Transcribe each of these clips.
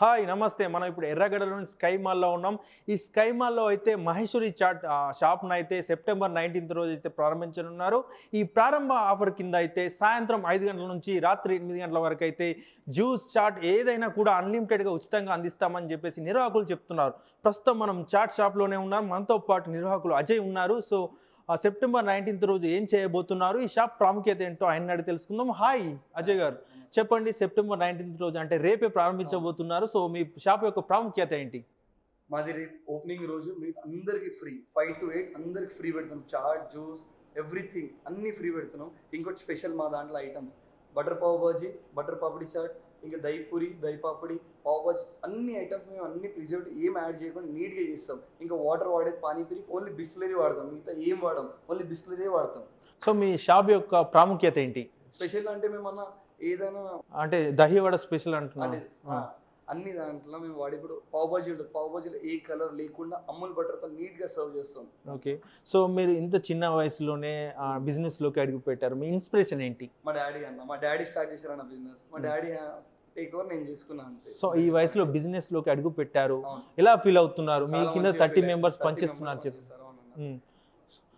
Hi నమస్తే. మనం ఇప్పుడు ఎర్రగడ్డలోని స్కై మాల్లో ఉన్నాం. ఈ స్కై మాల్లో అయితే మహేశ్వరి చాట్ షాప్ను అయితే సెప్టెంబర్ నైన్టీన్త్ రోజు అయితే ప్రారంభించనున్నారు. ఈ ప్రారంభ ఆఫర్ కింద అయితే సాయంత్రం ఐదు గంటల నుంచి రాత్రి ఎనిమిది గంటల వరకు అయితే జ్యూస్ చాట్ ఏదైనా కూడా అన్లిమిటెడ్గా ఉచితంగా అందిస్తామని చెప్పేసి నిర్వాహకులు చెప్తున్నారు. ప్రస్తుతం మనం చాట్ షాప్లోనే ఉన్నాం. మనతో పాటు నిర్వాహకులు అజయ్ ఉన్నారు. సో ఆ, సెప్టెంబర్ నైన్టీన్త్ రోజు ఏం చేయబోతున్నారు? ఈ షాప్ ప్రాముఖ్యత ఏంటో ఆయన అడిగి తెలుసుకుందాం. హాయ్ అజయ్ గారు. చెప్పండి సెప్టెంబర్ నైన్టీన్త్ రోజు అంటే రేపే ప్రారంభించబోతున్నారు. సో మీ షాప్ యొక్క ప్రాముఖ్యత ఏంటి? మాది రేపు ఓపెనింగ్ రోజు. మీకు అందరికీ ఫ్రీ. ఫైవ్ టు ఎయిట్ అందరికి ఫ్రీ పెడుతున్నాం. చాట్ జ్యూస్ ఎవ్రీథింగ్ అన్ని ఫ్రీ పెడుతున్నాం. ఇంకోటి స్పెషల్ మా దాంట్లో items. Butter pav bhaji butter papdi chaat ఇంకా దహి పూరి దహి పాపడి పావ్ బాజీ అన్ని ఐటమ్స్ మేము అన్ని ప్రిజర్వ్ ఏం యాడ్ చేయకుండా నీట్గా చేస్తాం. ఇంకా వాటర్ వాడేది పానీపూరి ఓన్లీ బిస్లరీ వాడతాం. మిగతా ఏం వాడడం ఓన్లీ బిస్లరీ వాడతాం. సో మీ షాప్ యొక్క ప్రాముఖ్యత ఏంటి? స్పెషల్ అంటే మేమన్నా ఏదైనా అంటే దహివడ స్పెషల్ అంటే అంటున్నాను ఆ, అన్ని దాంట్లో మేము వాడే ఇప్పుడు పావ్ బాజీ ఉంటుంది. పావ్ బాజీలో ఏ కలర్ లేకుండా అమూల్ బటర్తో నీట్గా సర్వ్ చేస్తాం. ఓకే. సో మీరు ఇంత చిన్న వయసులోనే బిజినెస్లోకి అడుగు పెట్టారు. మీ ఇన్స్పిరేషన్ ఏంటి? మా డాడీ అన్న మా డాడీ స్టార్ట్ చేశారన్న బిజినెస్. మా. డాడీ టేక్ ఓవర్ నేను చేసుకున్నాను సో ఈ వయసులో బిజినెస్లోకి అడుగు పెట్టారు. ఎలా ఫీల్ అవుతున్నారు? మీ కింద థర్టీ. మెంబర్స్ 30 పనిచేస్తున్నారు చెప్పి.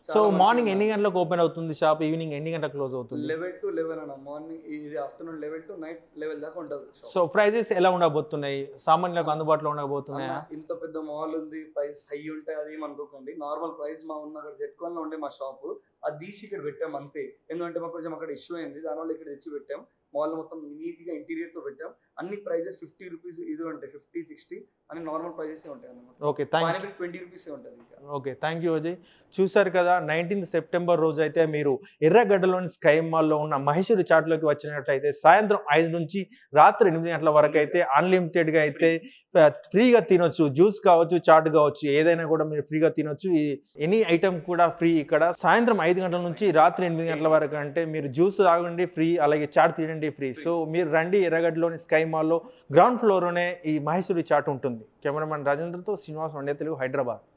సో మార్నింగ్ ఎన్ని. గంటలకు ఓపెన్ అవుతుంది షాప్ ఈవినింగ్ ఎన్ని గంటలకు క్లోజ్ అవుతుంది? లెవెల్ టు లెవెన్ అన్న. మార్నింగ్ ఇది afternoon eleven to night eleven దాకా ఉంటుంది. సో ప్రైజెస్ ఎలా ఉండబోతున్నాయి? సామాన్యులకు అందుబాటులో ఉండబోతున్నాయా? ఇంత పెద్ద మాల్ ఉంది ప్రైస్ హై ఉంటాయి అది అనుకోకండి. నార్మల్ ప్రైస్ మా ఉన్న అక్కడ జెట్కోన్లో ఉండే మా షాప్ అది తీసి ఇక్కడ పెట్టాం అంతే. ఎందుకంటే మాకు కొంచెం అక్కడ ఇష్యూ అయింది. దానివల్ల ఇక్కడ తెచ్చి పెట్టాం. మాల్ మొత్తం నీట్గా ఇంటీరియర్తో పెట్టాం. అన్ని ప్రైజెస్ ఫిఫ్టీ రూపీస్ ఇది ఉంటాయి ఫిఫ్టీ సిక్స్టీ అని నార్మల్ ప్రైజెస్ ఉంటాయి అన్నమాట. ఓకే థ్యాంక్ ట్వంటీ రూపీస్ ఉంటుంది ఇంకా. ఓకే థ్యాంక్ యూ అజయ్ చూశారు కదా నైన్టీన్త్ సెప్టెంబర్ రోజు అయితే మీరు ఎర్రగడ్డలోని స్కై మాల్లో ఉన్న మహేశ్వరి చాట్లోకి వచ్చినట్లయితే సాయంత్రం ఐదు నుంచి రాత్రి ఎనిమిది గంటల వరకు అయితే అన్లిమిటెడ్గా అయితే ఫ్రీగా తినొచ్చు. జ్యూస్ కావచ్చు చాట్ కావచ్చు ఏదైనా కూడా మీరు ఫ్రీగా తినొచ్చు. ఈ ఎనీ ఐటమ్ కూడా ఫ్రీ ఇక్కడ. సాయంత్రం ఐదు గంటల నుంచి రాత్రి ఎనిమిది గంటల వరకు అంటే మీరు జ్యూస్ తాగండి ఫ్రీ అలాగే చాట్ తినండి. ఫ్రీ. సో మీరు రండి ఎర్రగడ్డలోని స్కై మాల్లో గ్రౌండ్ ఫ్లోర్లోనే ఈ మహేశ్వరి చాట్ ఉంటుంది. కెమెరామెన్ రాజేంద్రతో శ్రీనివాస్ వండే తెలుగు హైదరాబాద్.